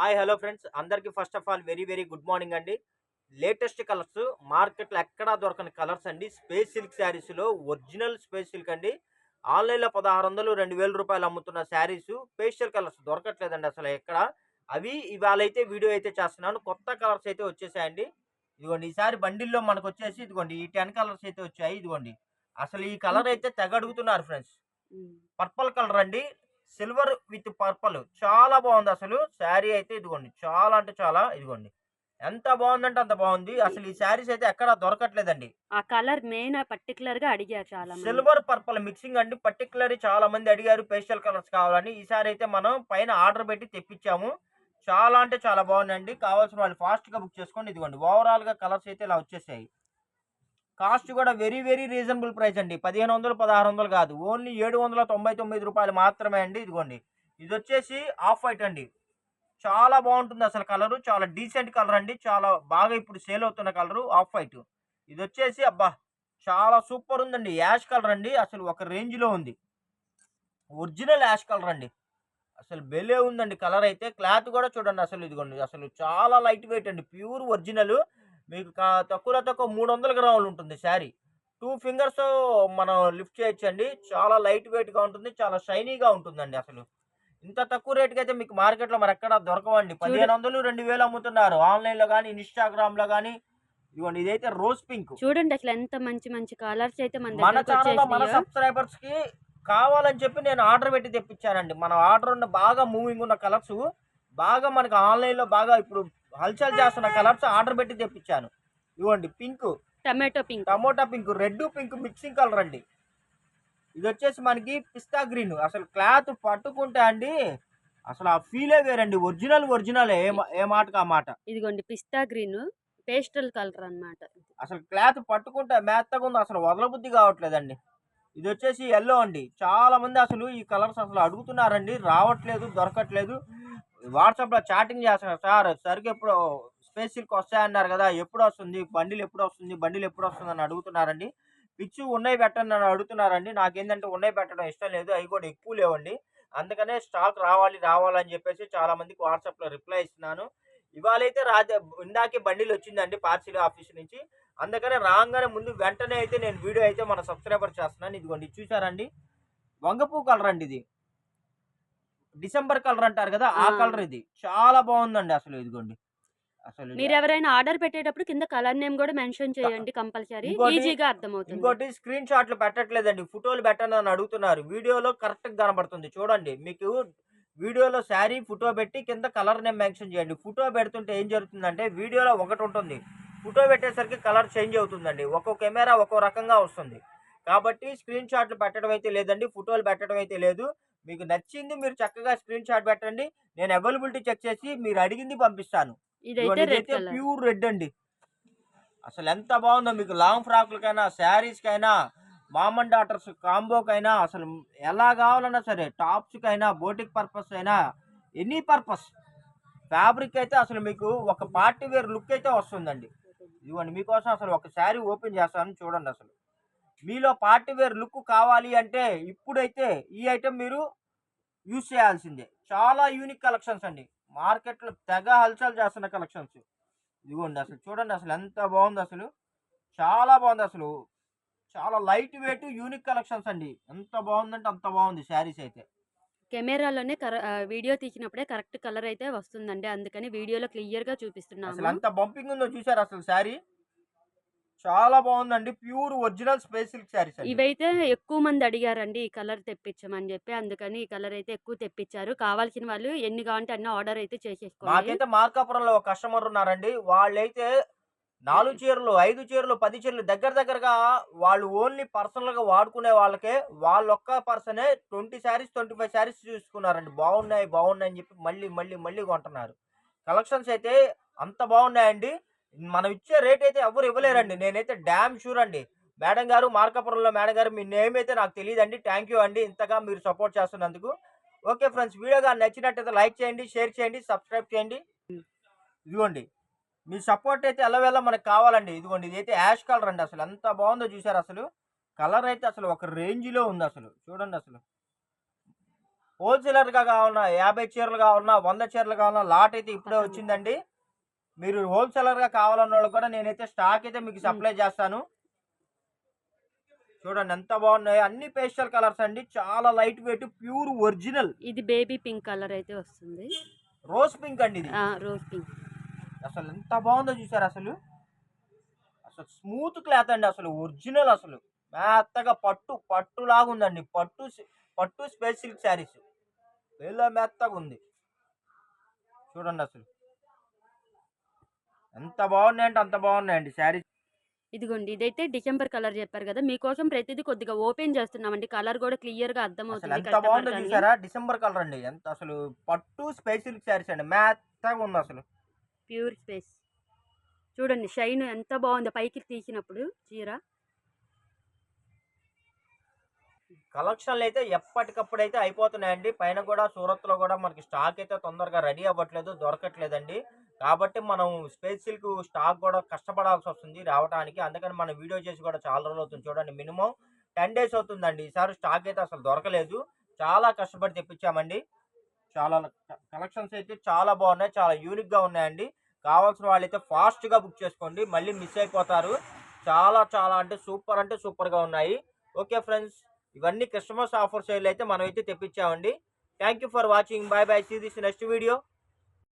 Hi hello friends అందరికీ first of all very very good morning అండి. Latest colours మార్కెట్లో ఎక్కడా దొరకని కలర్స్ అండి. స్పేస్ సిల్క్ శారీస్లో ఒరిజినల్ స్పేస్ సిల్క్ అండి. ఆన్లైన్లో పదహారు వందలు రెండు వేల రూపాయలు అమ్ముతున్న శారీస్ పేస్టల్ కలర్స్ దొరకట్లేదండి అసలు ఎక్కడ. అవి ఇవాళ అయితే వీడియో అయితే చేస్తున్నాను. కొత్త కలర్స్ అయితే వచ్చేసాయండి. ఇదిగోండి ఈసారి బండిల్లో మనకు వచ్చేసి ఇదిగోండి ఈ టెన్ కలర్స్ అయితే వచ్చాయి. ఇదిగోండి అసలు ఈ కలర్ అయితే తెగ అడుగుతున్నారు ఫ్రెండ్స్ పర్పల్ కలర్ అండి. Silver with purple. చాలా బాగుంది అసలు. శారీ అయితే ఇదిగోండి. చాలా అంటే చాలా ఇదిగోండి. ఎంత బాగుందంటే అంత బాగుంది. అసలు ఈ శారీస్ అయితే ఎక్కడ దొరకట్లేదండి. ఆ కలర్ మెయిన్ పర్టికులర్గా అడిగారు చాలా. సిల్వర్ పర్పల్ మిక్సింగ్ అండి. పర్టికులర్ చాలా మంది అడిగారు పేస్టల్ కలర్స్ కావాలని. ఈసారి అయితే మనం పైన ఆర్డర్ పెట్టి తెప్పించాము. చాలా అంటే చాలా బాగుందండి. కావాల్సిన వాళ్ళు ఫాస్ట్గా బుక్ చేసుకోండి. ఇదిగోండి. ఓవరాల్గా కలర్స్ అయితే ఇలా వచ్చేసాయి. కాస్ట్ కూడా వెరీ వెరీ రీజనబుల్ ప్రైస్ అండి. పదిహేను వందలు పదహారు వందలు కాదు. ఓన్లీ ఏడు వందల తొంభై తొమ్మిది రూపాయలు మాత్రమే అండి. ఇదిగోండి. ఇది వచ్చేసి ఆఫ్ వైట్ అండి. చాలా బాగుంటుంది అసలు కలరు. చాలా డీసెంట్ కలర్ అండి. చాలా బాగా ఇప్పుడు సేల్ అవుతున్న కలరు ఆఫ్ వైట్. ఇది వచ్చేసి అబ్బా చాలా సూపర్ ఉందండి. యాష్ కలర్ అండి. అసలు ఒక రేంజ్లో ఉంది. ఒరిజినల్ యాష్ కలర్ అండి. అసలు బెలే ఉందండి కలర్ అయితే. క్లాత్ కూడా చూడండి అసలు ఇదిగోండి. అసలు చాలా లైట్ వెయిట్ అండి. Pure original. మీకు తక్కువలో తక్కువ మూడు వందల గ్రాములు ఉంటుంది శారీ. టూ ఫింగర్స్ మనం లిఫ్ట్ చేయొచ్చండి. చాలా లైట్ వెయిట్గా ఉంటుంది. చాలా షైనీగా ఉంటుందండి అసలు. ఇంత తక్కువ రేటుకి అయితే మీకు మార్కెట్లో మరి ఎక్కడ దొరకవండి. పదిహేను వందలు రెండు వేలు అమ్ముతున్నారు. ఆన్లైన్లో కానీ ఇన్స్టాగ్రామ్లో కానీ ఇదిగోండి ఇదైతే రోజ్ పింక్. చూడండి అసలు ఎంత మంచి మంచి కలర్స్ అయితే మన మన ఛానల్లో. సబ్స్క్రైబర్స్కి కావాలని చెప్పి నేను ఆర్డర్ పెట్టి తెప్పించానండి. మన ఆర్డర్ ఉన్న బాగా మూవింగ్ ఉన్న కలర్స్ బాగా మనకి ఆన్లైన్లో బాగా ఇప్పుడు హల్చల్ చేస్తున్న కలర్స్ ఆర్డర్ పెట్టి తెప్పించాను. ఇవ్వండి pink. Tomato pink. Tomato pink red pink mixing colour అండి. ఇది వచ్చేసి మనకి పిస్తా గ్రీన్. అసలు క్లాత్ పట్టుకుంటే అండి అసలు ఆ ఫీలే వేరండి. ఒరిజినల్ ఒరిజినల్ ఏ ఏ మాటకు ఆ మాట. ఇదిగోండి పిస్తా గ్రీన్. పేస్టల్ కలర్ అన్నమాట అసలు క్లాత్ పట్టుకుంటే మెత్తగా ఉంది అసలు వదలబుద్ధి కావట్లేదండి. ఇది వచ్చేసి ఎల్లో అండి. చాలా మంది అసలు ఈ కలర్స్ అసలు అడుగుతున్నారండి రావట్లేదు దొరకట్లేదు. వాట్సాప్లో చాటింగ్ చేస్తున్నారు సార్ సరిగ్గా ఎప్పుడు స్పేస్ వస్తాయన్నారు కదా ఎప్పుడు వస్తుంది? బండిలు ఎప్పుడు వస్తుంది? బండిలు ఎప్పుడు వస్తుంది? అని అడుగుతున్నారండి. పిచ్చు ఉన్నాయి పెట్టండి అని అడుగుతున్నారండి. నాకేంటంటే ఉన్నాయి పెట్టడం ఇష్టం లేదు. అవి కూడా ఎక్కువ లేవండి. అందుకనే స్టాక్ రావాలి రావాలని చెప్పేసి చాలా మందికి వాట్సాప్లో రిప్లై ఇస్తున్నాను. ఇవాళైతే రాజ ఇందాకే బండిలు వచ్చిందండి పార్సిల్ ఆఫీస్ నుంచి. అందుకనే రాగానే ముందు వెంటనే అయితే నేను వీడియో అయితే మన సబ్స్క్రైబర్ చేస్తున్నాను. ఇదిగోండి చూసారండి వంగపూ కలర్ అండి ఇది. డిసెంబర్ కలర్ అంటారు కదా ఆ. కలర్ ఇది. చాలా బాగుందండి అసలు ఇదిగోండి. అసలు మీరు ఎవరైనా ఆర్డర్ పెట్టేటప్పుడు కింద కలర్ నేమ్ కూడా మెన్షన్ చేయండి కంపల్సరీ. ఇంకోటి- ఈజీగా అర్థమవుతుంది. ఇంకోటి స్క్రీన్ షాట్లు పెట్టట్లేదండి ఫోటోలు పెట్టండి అని అడుగుతున్నారు. వీడియోలో కరెక్ట్ కనబడుతుంది. చూడండి మీకు వీడియోలో శారీ ఫోటో పెట్టి కింద కలర్ నేమ్ మెన్షన్ చేయండి. ఫోటో పెడుతుంటే ఏం జరుగుతుందంటే వీడియోలో ఒకటి ఉంటుంది. ఫోటో పెట్టేసరికి కలర్ చేంజ్ అవుతుందండి. ఒక్కో కెమెరా ఒక్కో రకంగా వస్తుంది. కాబట్టి స్క్రీన్ షాట్లు పెట్టడం అయితే లేదండి ఫోటోలు పెట్టడం అయితే లేదు. మీకు నచ్చింది మీరు చక్కగా స్క్రీన్ షాట్ పెట్టండి. నేను అవైలబిలిటీ చెక్ చేసి మీరు అడిగింది పంపిస్తాను. ఇదైతే ప్యూర్ రెడ్ అండి. అసలు ఎంత బాగుందో మీకు లాంగ్ ఫ్రాక్లకైనా శారీస్కైనా మామ్ అండ్ డాటర్స్ కాంబోకైనా అసలు ఎలా కావాలన్నా సరే టాప్స్కైనా బోటిక్ పర్పస్ అయినా ఎనీ పర్పస్ ఫ్యాబ్రిక్ అయితే అసలు మీకు ఒక పార్టీ వేర్ లుక్ అయితే వస్తుందండి. ఇదిగోండి మీకోసం అసలు ఒక శారీ ఓపెన్ చేస్తాను చూడండి అసలు. మీలో పార్టీ వేర్ లుక్ కావాలి అంటే ఇప్పుడైతే ఈ ఐటెం మీరు యూజ్ చేయాల్సిందే. చాలా యూనిక్ కలెక్షన్స్ అండి. మార్కెట్లో తెగ హల్చల్ చేస్తున్న కలెక్షన్స్. ఇదిగోండి అసలు చూడండి అసలు ఎంత బాగుంది అసలు. చాలా బాగుంది అసలు. చాలా లైట్ వెయిట్ యూనిక్ కలెక్షన్స్ అండి. ఎంత బాగుందంటే అంత బాగుంది శారీస్ అయితే. కెమెరాలోనే వీడియో తీసినప్పుడే కరెక్ట్ కలర్ అయితే వస్తుందండి. అందుకని వీడియోలో క్లియర్గా అసలు అంత బంపింగ్ ఉందో చూసారు అసలు శారీ? చాలా బాగుందండి. Pure original space silk saris ఇవైతే ఎక్కువ మంది అడిగారండి ఈ కలర్ తెప్పించమని చెప్పి. అందుకని ఈ కలర్ అయితే ఎక్కువ తెప్పించారు కావాల్సిన వాళ్ళు ఎన్ని కావాలంటే అన్ని ఆర్డర్ అయితే చేసేసుకోండి. మాకైతే మార్కాపురంలో ఒక కస్టమర్ ఉన్నారండి. వాళ్ళైతే నాలుగు చీరలు ఐదు చీరలు పది చీరలు దగ్గర దగ్గరగా వాళ్ళు ఓన్లీ పర్సనల్గా వాడుకునే వాళ్ళకే వాళ్ళొక్క పర్సనే twenty saris twenty five saris చూసుకున్నారండి. బాగున్నాయి బాగున్నాయి అని చెప్పి మళ్ళీ మళ్ళీ మళ్ళీ కొంటున్నారు. కలెక్షన్స్ అయితే అంత బాగున్నాయండి. మనం ఇచ్చే రేట్ అయితే ఎవరు ఇవ్వలేరండి. నేనైతే డ్యామ్ షూర్ అండి. మేడం గారు మార్కాపురంలో మేడం గారు మీ నేమ్ అయితే నాకు తెలియదండి. థ్యాంక్ యూ అండి ఇంతగా మీరు సపోర్ట్ చేస్తున్నందుకు. ఓకే ఫ్రెండ్స్ వీడియో కానీ నచ్చినట్టయితే లైక్ చేయండి షేర్ చేయండి సబ్స్క్రైబ్ చేయండి. ఇదిగోండి. మీ సపోర్ట్ అయితే ఎల్లవేళ మనకు కావాలండి. ఇదిగోండి ఇది అయితే యాష్ కలర్ అండి అసలు. ఎంత బాగుందో చూసారు అసలు. కలర్ అయితే అసలు ఒక రేంజ్లో ఉంది అసలు. చూడండి అసలు. హోల్సేలర్గా కావాలన్నా యాభై చీరలు కావాలన్నా వంద చీరలు కావాలన్నా లాట్ అయితే ఇప్పుడే. వచ్చిందండి. మీరు హోల్సేలర్గా కావాలన్న వాళ్ళు కూడా నేనైతే స్టాక్ అయితే మీకు. సప్లై చేస్తాను. చూడండి ఎంత బాగున్నాయి. అన్ని పేస్టల్ కలర్స్ అండి. చాలా లైట్ వెయిట్ ప్యూర్ ఒరిజినల్ ఇది బేబీ పింక్ కలర్ అయితే వస్తుంది. రోజ్ పింక్ అండి ఇది. రోజ్ పింక్ అసలు ఎంత బాగుందో చూసారు అసలు? అసలు స్మూత్ క్లాత్ అండి అసలు ఒరిజినల్ అసలు. మెత్తగా పట్టు పట్టు లాగా ఉందండి. పట్టు పట్టు స్పేస్ సిల్క్ శారీస్ వేలో మెత్తగా ఉంది. చూడండి అసలు. ఎంత బాగున్నాయంటే అంత బాగున్నాయండి శారీస్ ఇదిగోండి ఇదైతే డిసెంబర్ కలర్ చెప్పారు కదా మీకోసం ప్రతిదీ కొద్దిగా ఓపెన్ చేస్తున్నామండి. కలర్ కూడా క్లియర్గా అర్థం అసలు అవుతుంది ఎంత బాగుందో చూసారా? డిసెంబర్ కలర్ అండి. ఎంత అసలు పట్టు స్పేస్ సిల్క్ శారీస్ అండి. మెత్తగా ఉంది అసలు. Pure space. చూడండి షైన్ ఎంత బాగుందో పైకి తీసినప్పుడు చీర. కలెక్షన్లు అయితే ఎప్పటికప్పుడు అయితే అయిపోతున్నాయండి. పైన కూడా సూరత్లో కూడా మనకి స్టాక్ అయితే తొందరగా రెడీ అవ్వట్లేదు దొరకట్లేదండి. కాబట్టి మనం స్పేస్ సిల్క్ స్టాక్ కూడా కష్టపడాల్సి వస్తుంది రావడానికి అందుకని మనం వీడియో చేసి కూడా చాలా రోజులు అవుతుంది చూడండి. మినిమం టెన్ డేస్ అవుతుందండి. ఈసారి స్టాక్ అయితే అసలు దొరకలేదు. చాలా కష్టపడి తెప్పించామండి. చాలా కలెక్షన్స్ అయితే చాలా బాగున్నాయి. చాలా యూనిక్గా ఉన్నాయండి. కావాల్సిన వాళ్ళైతే ఫాస్ట్గా బుక్ చేసుకోండి. మళ్ళీ మిస్ అయిపోతారు. చాలా చాలా అంటే సూపర్ అంటే సూపర్గా ఉన్నాయి. Okay friends. ఇవన్నీ క్రిస్మస్ ఆఫర్ సేల్ అయితే మనం అయితే తెప్పించామండి thank you for watching bye bye see this next video